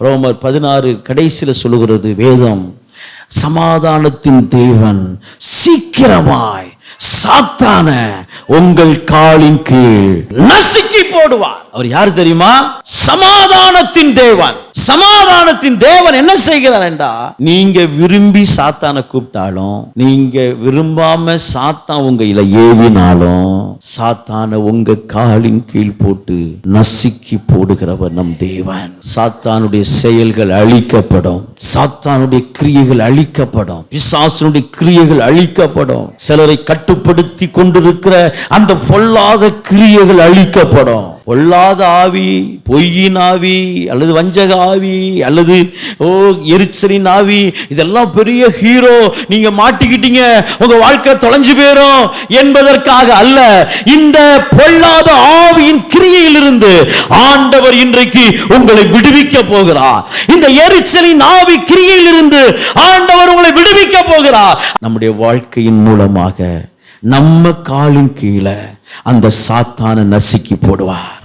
ரோமர் பதினாறு கடைசியில் சொல்லுகிறது வேதம் சமாதானத்தின் தேவன் சீக்கிரமாய் சாத்தான உங்கள் காலின் கீழ் நசுக்கி போடுவார். அவர் யார் தெரியுமா? சமாதானத்தின் தேவன். சமாதானத்தின் தேவன் என்ன செய்கிறார் என்றா? நீங்க விரும்பி சாத்தான கூப்பிட்டாலும் நீங்க விரும்பாம சாத்தான் உங்க இல ஏவினாலும் சாத்தான உங்க காலின் கீழ் போட்டு நசுக்கி போடுகிறவர் நம் தேவன். சாத்தானுடைய செயல்கள் அழிக்கப்படும். சாத்தானுடைய கிரியைகள் அழிக்கப்படும். பிசாசனுடைய கிரியைகள் அழிக்கப்படும். சிலரை கட்டுப்படுத்தி கொண்டிருக்கிற அந்த பொல்லாத கிரியைகள் அழிக்கப்படும். பொல்லாத ஆவி பொய்யின் ஆவி அல்லது வஞ்சக ஆவி அல்லது ஓ எரிச்சலின் ஆவி இதெல்லாம் பெரிய ஹீரோ நீங்க மாட்டிக்கிட்டீங்க உங்க வாழ்க்கை தொலைஞ்சு போயிரும் என்பதற்காக அல்ல இந்த பொல்லாத ஆவியின் கிரியையிலிருந்து ஆண்டவர் இன்றைக்கு உங்களை விடுவிக்க போகிறார். இந்த எரிச்சலின் ஆவி கிரியையிலிருந்து ஆண்டவர் உங்களை விடுவிக்க போகிறார். நம்முடைய வாழ்க்கையின் மூலமாக நம்ம காலின் கீழே அந்த சாத்தான நசுக்கி போடுவார்.